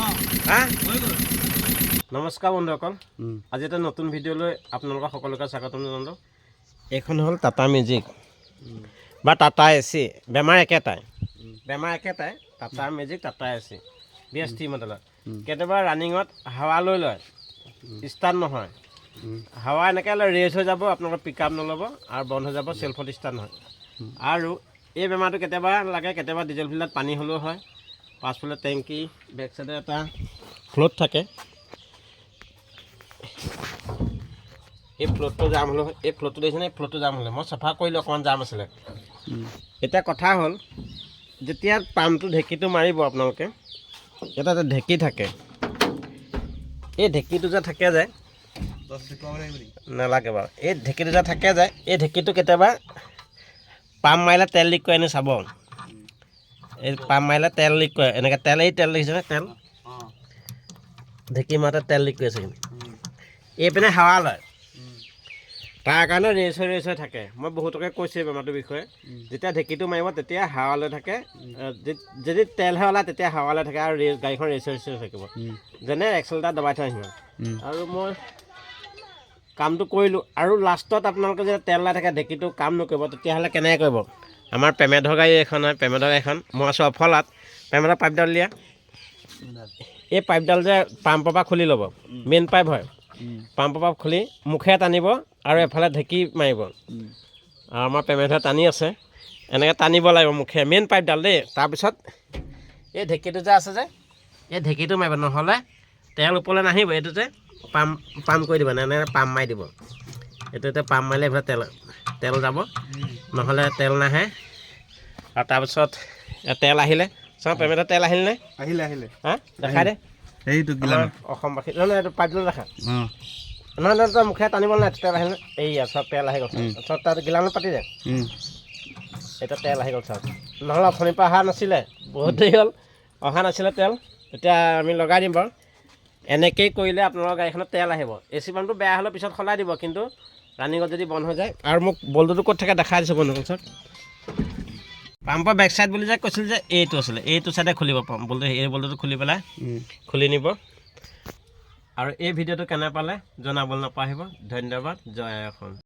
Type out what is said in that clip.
অঁ হা হৈ গ'ল নমস্কাৰ বন্ধুসকল আজি এটা নতুন ভিডিঅ'লৈ আপোনালোকক সকলোকে স্বাগতম জনালোঁ। এইখন হ'ল টাটা মেজিক বা টাটা এ চি বেমাৰ একেটাই। বেমাৰ একেটাই Tata magic Tata ace B S T মডেলত কেতিয়াবা ৰানিঙত হাৱা লৈ লয় ষ্টাৰ্ট নহয়। হাৱা এনেকৈ লৈ ৰেচ হৈ যাব আপোনালোকৰ পিক আপ নল'ব আৰু বন্ধ হৈ যাব চেল্ফত ষ্টাৰ্ট নহয়। আৰু এই বেমাৰটো কেতিয়াবা লাগে কেতিয়াবা ডিজেল ফিল্ডত পানী হ'লেও হয়। পাছফালে টেংকি বেক চাইডে এটা ফ্ল'ট থাকে। এই ফ্ল'টটো জাম হ'লেও এই ফ্ল'টটো দেখিছেনে? এই ফ্ল'টটো জাম হ'লে। মই চাফা কৰিলোঁ অকণমান জাম আছিলে। এতিয়া কথা হ'ল যেতিয়া পাম্পটো ঢেঁকীটো মাৰিব আপোনালোকে এটা এটা ঢেঁকী থাকে। এই ঢেঁকীটো যে থাকে যে নালাগে বাৰু। এই ঢেঁকীটো যে থাকে যে এই ঢেঁকীটো কেতিয়াবা পাম্প মাৰিলে তেল লিক কৰে এনেই চাব। পাম্প মাৰিলে তেল লিক কৰে। এনেকৈ তেল এই তেল দেখিছেনে তেল? ঢেঁকী মাৰোঁতে তেল লিক কৰি আছে কিন্তু এইপিনে হাৱা লয়। তাৰ কাৰণে ৰেচ হৈ ৰেচ হৈ থাকে। মই বহুতকে কৈছোঁ বেমাৰটোৰ বিষয়ে। যেতিয়া ঢেঁকীটো মাৰিব তেতিয়া হাৱা লৈ থাকে। যদি তেলহে ওলায় তেতিয়া হাৱা লৈ থাকে আৰু ৰেচ গাড়ীখন ৰেচ হৈ ৰেচ হৈ থাকিব। যেনে এক্সেলটা দবাই থৈ আহিম আৰু মই কামটো কৰিলোঁ। আৰু লাষ্টত আপোনালোকে যেতিয়া তেল ওলাই থাকে ঢেঁকীটো কাম নকৰিব তেতিয়াহ'লে কেনেকৈ কৰিব? আমাৰ পেমেধৰ গাড়ী এখন হয় পেমেধৰ গাড়ীখন মই আছোঁ অফলাত। পেমেধৰ পাইপডাল দিয়া। এই পাইপডাল যে পাম্পৰ পৰা খুলি ল'ব মেইন পাইপ হয়। পাম্পৰ পৰা খুলি মুখে টানিব আৰু এফালে ঢেঁকী মাৰিব। আৰু আমাৰ পেমেণ্টে টানি আছে। এনেকৈ টানিব লাগিব মুখে মেইন পাইপডাল দেই। তাৰপিছত এই ঢেঁকীটো যে আছে যে এই ঢেঁকীটো মাৰিব। নহ'লে তেল ওপৰলৈ নাহিব এইটো যে পাম্প পাম্প কৰি দিব। এনেকৈ পাম্প মাৰি দিব। এইটোতে পাম্প মাৰিলে এইফালে তেল তেল যাব। নহ'লে তেল নাহে। আৰু তাৰপিছত তেল আহিলে। চাওঁ পেমেণ্টৰ তেল আহিল নে? আহিলে আহিলে। হা? দেখাই দে। সেইটো অসমবাসী নহয় এইটো পাইপডাল দেখা। নহয় নহয় তই মুখে টানিব নাই তেল আহিল। এইয়া চব তেল আহি গ'ল চব। তাত গিলানত পাতি দে। এতিয়া তেল আহি গ'ল চাওক নহ'লে অথনিৰ পৰা অহা নাছিলে বহুত দেৰি হ'ল। অহা নাছিলে তেল। এতিয়া আমি লগাই দিম বাৰু। এনেকেই কৰিলে আপোনালোকৰ গাড়ীখনত তেল আহিব। এ চি পাম্পটো বেয়া হ'লে পিছত সলাই দিব কিন্তু ৰানিঙত যদি বন্ধ হৈ যায়। আৰু মোক বল্টুটো ক'ত থাকে দেখাই দিছোঁ বন্ধুসকল চাওক পাম্পৰ বেক চাইড বুলি যে কৈছিল যে এইটো আছিলে এইটো চাইডে খুলিব পাম। বল্টু এই বল্টুটো খুলি পেলাই খুলি নিব। আৰু এই ভিডিঅ'টো কেনে পালে জনাবলৈ নাপাহৰিব। ধন্যবাদ জয় অসম